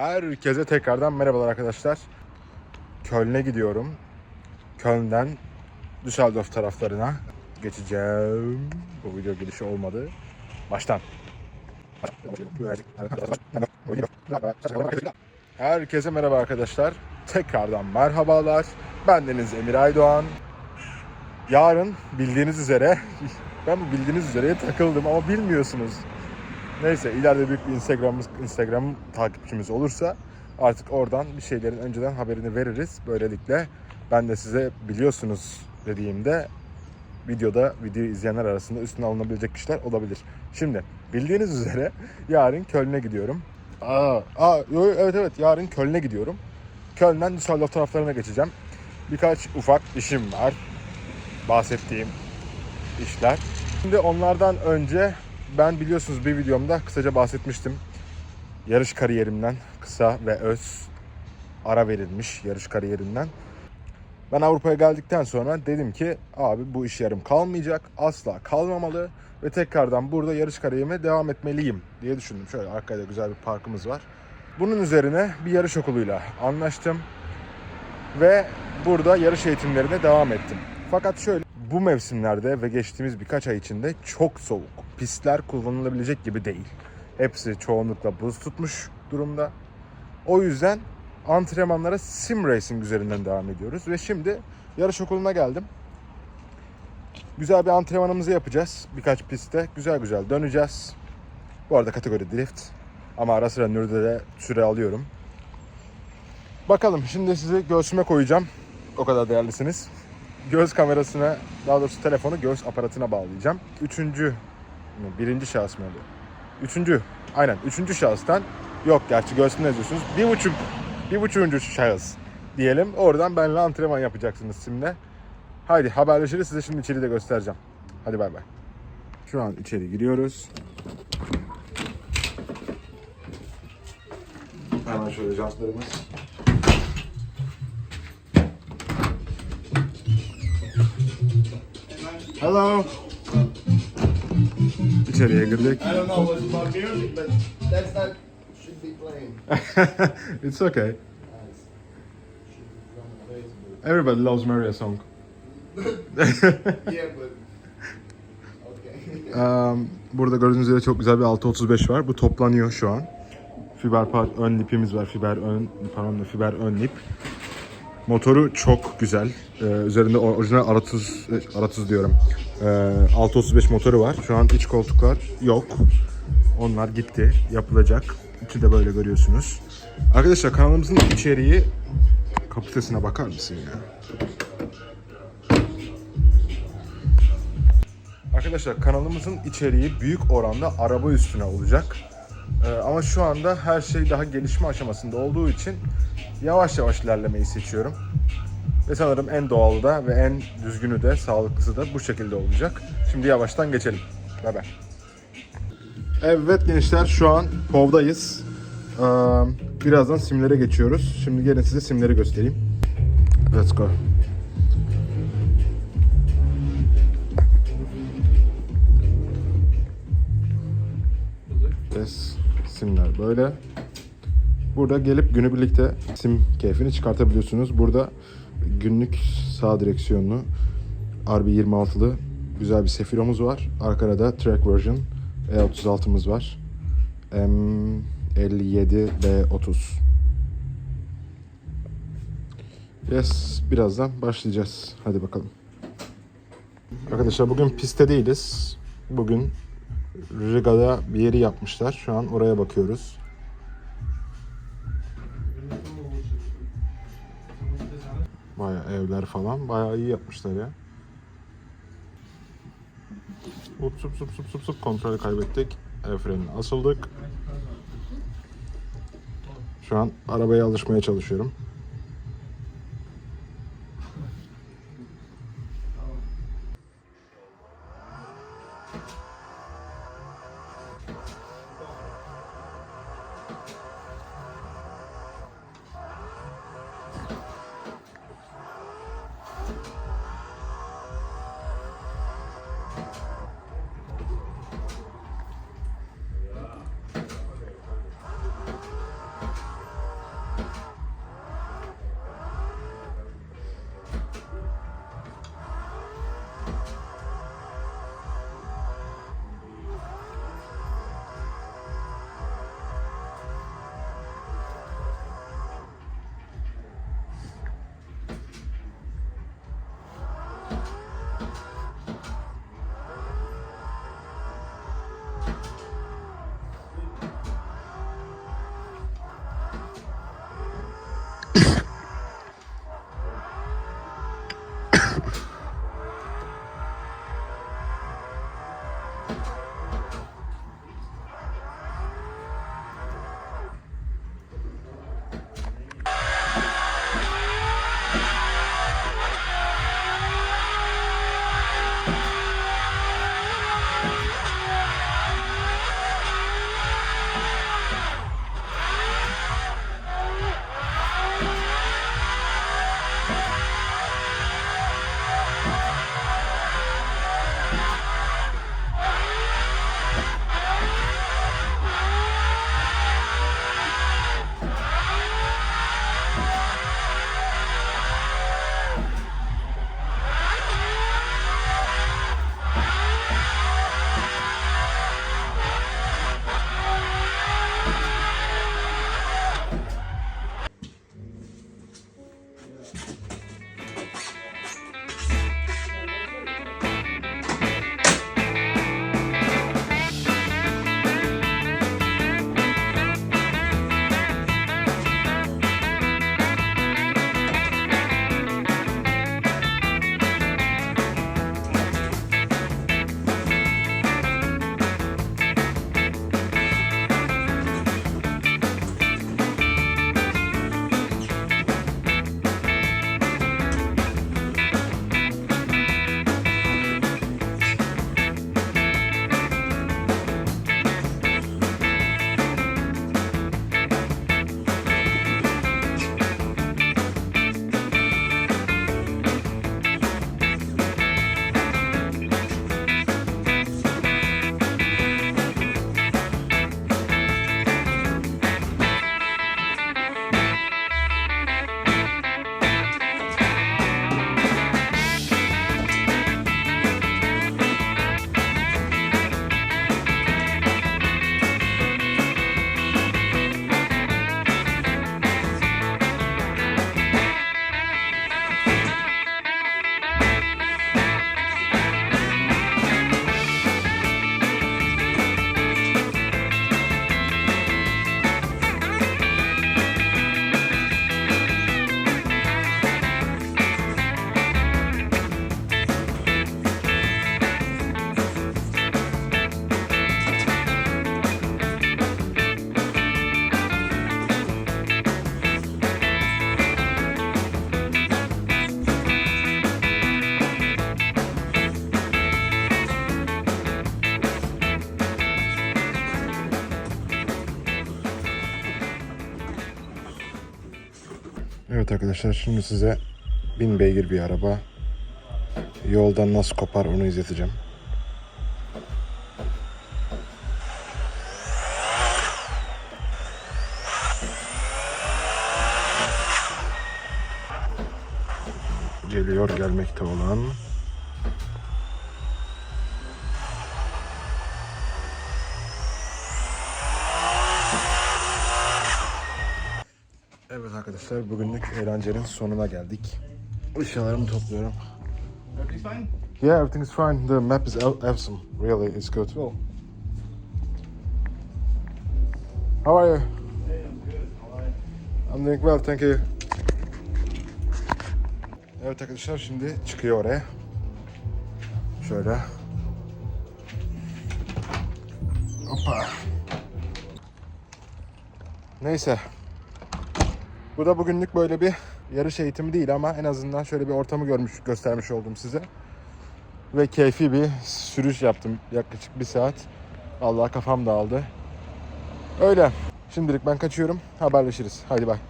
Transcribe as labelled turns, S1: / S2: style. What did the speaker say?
S1: Herkese tekrardan merhabalar arkadaşlar. Köln'e gidiyorum. Köln'den Düsseldorf taraflarına geçeceğim. Bu video girişi olmadı. Baştan. Herkese merhaba arkadaşlar. Tekrardan merhabalar. Ben Deniz Emir Aydoğan. Yarın bildiğiniz üzere ben bildiğiniz üzere takıldım ama bilmiyorsunuz. Neyse ileride büyük bir Instagram'ımız Instagram takipçimiz olursa artık oradan bir şeylerin önceden haberini veririz. Böylelikle ben de size biliyorsunuz dediğimde videoda videoyu izleyenler arasında üstüne alınabilecek kişiler olabilir. Şimdi bildiğiniz üzere yarın Köln'e gidiyorum. Aa, aa yo, evet evet yarın Köln'e gidiyorum. Köln'den Düsseldorf taraflarına geçeceğim. Birkaç ufak işim var. Bahsettiğim işler. Şimdi onlardan önce ben biliyorsunuz bir videomda kısaca bahsetmiştim. Yarış kariyerimden kısa ve öz ara verilmiş yarış kariyerimden. Ben Avrupa'ya geldikten sonra dedim ki abi bu iş yarım kalmayacak. Asla kalmamalı ve tekrardan burada yarış kariyerime devam etmeliyim diye düşündüm. Şöyle arkada güzel bir parkımız var. Bunun üzerine bir yarış okuluyla anlaştım ve burada yarış eğitimlerine devam ettim. Fakat şöyle bu mevsimlerde ve geçtiğimiz birkaç ay içinde çok soğuk. Pistler kullanılabilecek gibi değil. Hepsi çoğunlukla buz tutmuş durumda. O yüzden antrenmanlara sim racing üzerinden devam ediyoruz ve şimdi yarış okuluna geldim. Güzel bir antrenmanımızı yapacağız birkaç pistte. Güzel güzel döneceğiz. Bu arada kategori drift. Ama ara sıra nürde de süre alıyorum. Bakalım şimdi sizi göğsüme koyacağım. O kadar değerlisiniz. Göz kamerasına, daha doğrusu telefonu göğüs aparatına bağlayacağım. Üçüncü, mi, birinci şahıs mı oluyor? Üçüncü, aynen üçüncü şahıstan, yok gerçi göğsümde yazıyorsunuz. Bir buçuk, bir buçuğuncu şahıs diyelim. Oradan benimle antrenman yapacaksınız simle. Haydi haberleşiriz. Size şimdi içeri de göstereceğim. Hadi bay bay. Şu an içeri giriyoruz. Hemen şöyle jantlarımız. Hello. İçeriye girdik.
S2: I don't know what's about music, but that's not should be playing.
S1: It's okay.
S2: Should be on Facebook.
S1: Everybody loves Maria song.
S2: Yeah, but okay.
S1: Um, burada gördüğünüz üzere çok güzel bir 635 var. Bu toplanıyor şu an. Fiber part ön lipimiz var. Fiber ön pardon fiber ön lip. Motoru çok güzel. Ee, üzerinde orijinal Aratuz Aratuz diyorum. Ee, 635 motoru var. Şu an iç koltuklar yok. Onlar gitti. Yapılacak. İçi de böyle görüyorsunuz. Arkadaşlar kanalımızın içeriği kapı sesine bakar mısın ya? Arkadaşlar kanalımızın içeriği büyük oranda araba üstüne olacak. Ee, ama şu anda her şey daha gelişme aşamasında olduğu için yavaş yavaş ilerlemeyi seçiyorum. Ve sanırım en doğalı da ve en düzgünü de sağlıklısı da bu şekilde olacak. Şimdi yavaştan geçelim. Bay. Evet gençler şu an Pov'dayız. Ee, birazdan simlere geçiyoruz. Şimdi gelin size simleri göstereyim. Let's go. Yes, simler böyle. Burada gelip günübirlikte sim keyfini çıkartabiliyorsunuz. Burada günlük sağ direksiyonlu RB26'lı güzel bir Sefiromuz var. Arkada da track version E36'mız var. M57 B30. Yes, birazdan başlayacağız. Hadi bakalım. Arkadaşlar bugün pistte değiliz. Bugün Riga'da bir yeri yapmışlar. Şu an oraya bakıyoruz. Baya evler falan. Baya iyi yapmışlar ya. Up sup sup sup sup sup kontrolü kaybettik. El frenine asıldık. Şu an arabaya alışmaya çalışıyorum. Evet arkadaşlar şimdi size bin beygir bir araba yoldan nasıl kopar onu izleteceğim. Geliyor gelmekte olan arkadaşlar bugünlük eğlencenin sonuna geldik. Eşyalarımı topluyorum.
S2: Everything's fine?
S1: Yeah, everything is fine. The map is aw- awesome. Really, it's good. Well, how are you?
S2: Hey, I'm good. How are you?
S1: I'm doing well, thank you. Evet arkadaşlar şimdi çıkıyor oraya. Şöyle. Hoppa. Neyse. Bu da bugünlük böyle bir yarış eğitimi değil ama en azından şöyle bir ortamı görmüş göstermiş oldum size. Ve keyfi bir sürüş yaptım yaklaşık bir saat. Allah kafam dağıldı. Öyle. Şimdilik ben kaçıyorum. Haberleşiriz. Haydi bay.